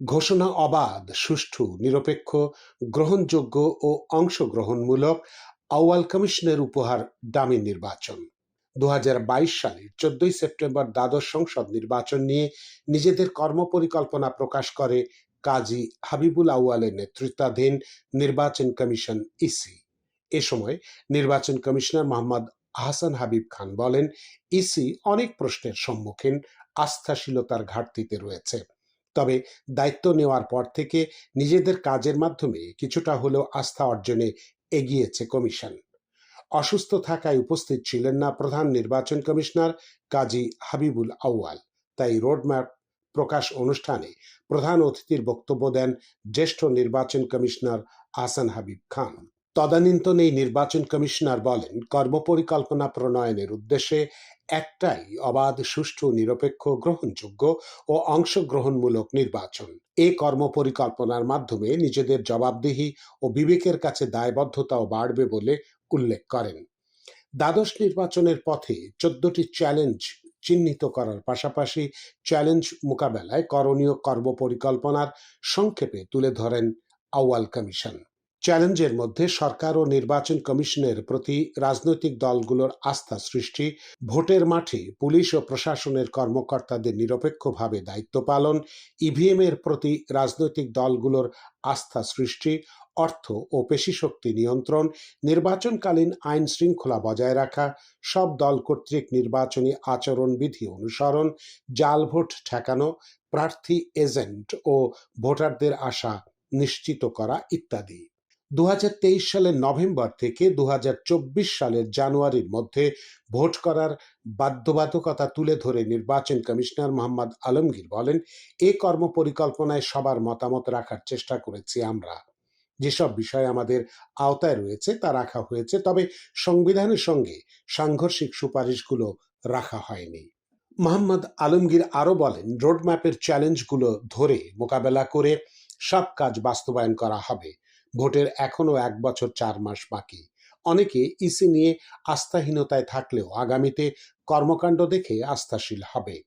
ঘোষণা অবাধ, সুষ্ঠু, নিরপেক্ষ, গ্রহণযোগ্য ও অংশগ্রহণমূলক আউয়াল কমিশনের উপহার দামি নির্বাচন। দু হাজার বাইশ সালের চোদ্দই সেপ্টেম্বর দ্বাদশ সংসদ নির্বাচন নিয়ে নিজেদের কর্মপরিকল্পনা প্রকাশ করে কাজী হাবিবুল আউয়ালের নেতৃত্বাধীন নির্বাচন কমিশন ইসি। এ সময় নির্বাচন কমিশনার মোহাম্মদ আহসান হাবিব খান বলেন, ইসি অনেক প্রশ্নের সম্মুখীন, আস্থাশীলতার ঘাটতিতে রয়েছে। তবে দায়িত্ব নেওয়ার পর থেকে নিজেদের কাজের মাধ্যমে কিছুটা হলেও আস্থা অর্জনে এগিয়েছে কমিশন। অসুস্থ থাকায় উপস্থিত ছিলেন না প্রধান নির্বাচন কমিশনার কাজী হাবিবুল আউয়াল। তাই রোডম্যাপ প্রকাশ অনুষ্ঠানে প্রধান অতিথির বক্তব্য দেন জ্যেষ্ঠ নির্বাচন কমিশনার আহসান হাবিব খান। তদানীন্তন এই নির্বাচন কমিশনার বলেন, কর্মপরিকল্পনা প্রণয়নের উদ্দেশ্যে একটাই অবাধ, সুষ্ঠু, নিরপেক্ষ, গ্রহণযোগ্য ও অংশগ্রহণমূলক নির্বাচন। এই কর্মপরিকল্পনার মাধ্যমে নিজেদের জবাবদিহি ও বিবেকের কাছে দায়বদ্ধতাও বাড়বে বলে উল্লেখ করেন। দ্বাদশ নির্বাচনের পথে চোদ্দটি চ্যালেঞ্জ চিহ্নিত করার পাশাপাশি চ্যালেঞ্জ মোকাবেলায় করণীয় কর্মপরিকল্পনার সংক্ষেপে তুলে ধরেন আউয়াল কমিশন। চ্যালেঞ্জের মধ্যে সরকার ও নির্বাচন কমিশনের প্রতি রাজনৈতিক দলগুলোর আস্থা সৃষ্টি, ভোটের মাঠে পুলিশ ও প্রশাসনের কর্মকর্তাদের নিরপেক্ষভাবে দায়িত্ব পালন ইভিএম এর প্রতি রাজনৈতিক দলগুলোর আস্থা সৃষ্টি, অর্থ ও পেশিশক্তি নিয়ন্ত্রণ, নির্বাচনকালীন আইন শৃঙ্খলা বজায় রাখা, সব দল কর্তৃক নির্বাচনী আচরণবিধি অনুসরণ, জাল ভোট ঠেকানো, প্রার্থী এজেন্ট ও ভোটারদের আশা নিশ্চিত করা ইত্যাদি। দু হাজার তেইশ সালের নভেম্বর থেকে দু হাজার চব্বিশ সালের জানুয়ারির মধ্যে ভোট করার বাধ্যবাধকতা তুলে ধরে নির্বাচন কমিশনার মোহাম্মদ আলমগীর বলেন, এ কর্মপরিকল্পনায় সবার মতামত রাখার চেষ্টা করেছি আমরা। যেসব বিষয় আমাদের আওতায় রয়েছে তা রাখা হয়েছে, তবে সংবিধানের সঙ্গে সাংঘর্ষিক সুপারিশগুলো রাখা হয়নি। মোহাম্মদ আলমগীর আরও বলেন, রোডম্যাপের চ্যালেঞ্জগুলো ধরে মোকাবেলা করে সব কাজ বাস্তবায়ন করা হবে। ভোটের এখনও এক বছর চার মাস বাকি। অনেকে ইসি নিয়ে আস্থাহীনতায় থাকলেও আগামীতে কর্মকাণ্ড দেখে আস্থাশীল হবে।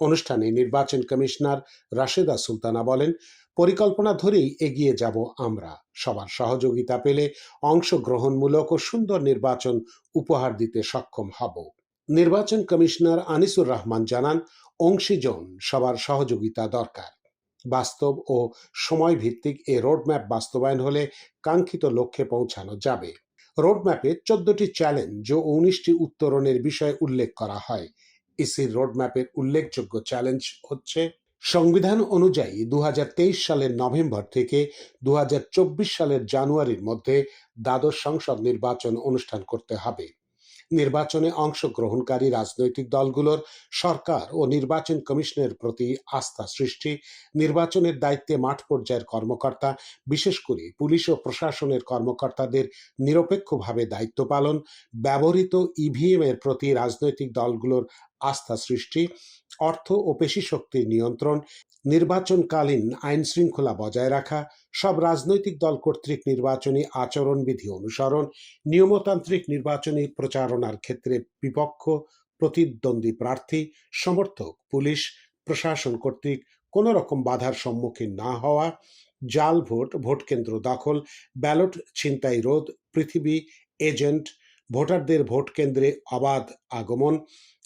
অনুষ্ঠানে নির্বাচন কমিশনার রাশেদা সুলতানা বলেন, পরিকল্পনা ধরেই এগিয়ে যাব আমরা। সবার সহযোগিতা পেলে অংশগ্রহণমূলক ও সুন্দর নির্বাচন উপহার দিতে সক্ষম হব। নির্বাচন কমিশনার আনিসুর রহমান জানান, অংশীজন সবার সহযোগিতা দরকার। বাস্তব ও সময় ভিত্তিক এ রোডম্যাপ বাস্তবায়ন হলে কাঙ্ক্ষিত লক্ষ্যে পৌঁছানো যাবে। রোডম্যাপে চোদ্দটি চ্যালেঞ্জ ও উনিশটি উত্তরণের বিষয়ে উল্লেখ করা হয়। ইসির রোডম্যাপের উল্লেখযোগ্য চ্যালেঞ্জ হচ্ছে, সংবিধান অনুযায়ী দু হাজার তেইশ সালের নভেম্বর থেকে দু হাজার চব্বিশ সালের জানুয়ারির মধ্যে দ্বাদশ সংসদ নির্বাচন অনুষ্ঠান করতে হবে। নির্বাচনে অংশগ্রহণকারী রাজনৈতিক দলগুলোর সরকার ও নির্বাচন কমিশনের প্রতি আস্থা সৃষ্টি, নির্বাচনের দায়িত্বে মাঠ পর্যায়ের কর্মকর্তা, বিশেষ করে পুলিশ ও প্রশাসনের কর্মকর্তাদের নিরপেক্ষভাবে দায়িত্ব পালন, ব্যবহৃত ইভিএম এর প্রতি রাজনৈতিক দলগুলোর আস্থা সৃষ্টি, অর্থ ও পেশিশক্তির নিয়ন্ত্রণ নির্বাচনকালীন আইন শৃঙ্খলা বজায় রাখা, সব রাজনৈতিক দল কর্তৃক নির্বাচনী আচরণবিধি অনুসরণ, নিয়মতান্ত্রিক নির্বাচনী প্রচারণার ক্ষেত্রে বিপক্ষ, প্রতিদ্বন্দ্বী প্রার্থী, সমর্থক, পুলিশ, প্রশাসন কর্তৃক কোনো রকম বাধার সম্মুখীন না হওয়া, জাল ভোট ভোট কেন্দ্র দখল, ব্যালট ছিনতাই রোধ, পৃথিবী এজেন্ট ভোটারদের ভোট কেন্দ্রে অবাধ আগমন,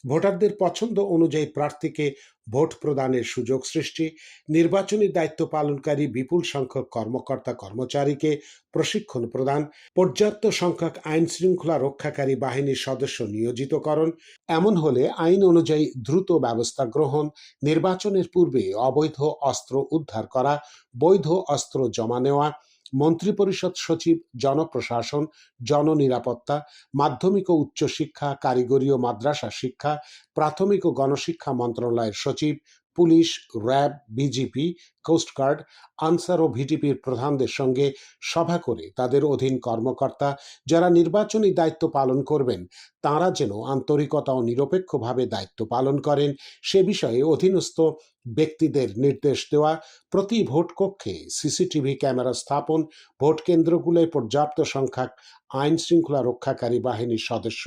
ভোটারদের পছন্দ অনুযায়ী প্রার্থীকে ভোট প্রদানের সুযোগ সৃষ্টি, নির্বাচনী দায়িত্ব পালনকারী বিপুল সংখ্যক কর্মকর্তা কর্মচারীকে প্রশিক্ষণ প্রদান, পর্যাপ্ত সংখ্যক আইন শৃঙ্খলা রক্ষাকারী বাহিনীর সদস্য নিয়োজিতকরণ, এমন হলে আইন অনুযায়ী দ্রুত ব্যবস্থা গ্রহণ, নির্বাচনের পূর্বে অবৈধ অস্ত্র উদ্ধার করা, বৈধ অস্ত্র জমা নেওয়া মন্ত্রিপরিষদ সচিব, জনপ্রশাসন, জননিরাপত্তা, মাধ্যমিক ও উচ্চশিক্ষা, কারিগরি ও মাদ্রাসা শিক্ষা, প্রাথমিক ও গণশিক্ষা মন্ত্রণালয়ের সচিব police, RAB, BGB coast guard Ansar ও ভিটিপির প্রধানদের সঙ্গে সভা করে তাদের অধীন কর্মকর্তা যারা নির্বাচনী দায়িত্ব পালন করবেন, তাঁরা যেন আন্তরিকতা ও নিরপেক্ষভাবে দায়িত্ব পালন করেন, সে বিষয়ে অধীনস্থ ব্যক্তিদের নির্দেশ দেওয়া, প্রতি ভোট কক্ষে সিসিটিভি ক্যামেরা স্থাপন, ভোট কেন্দ্রগুলোয় পর্যাপ্ত সংখ্যক আইন শৃঙ্খলা রক্ষাকারী বাহিনীর সদস্য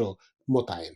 মোতায়েন।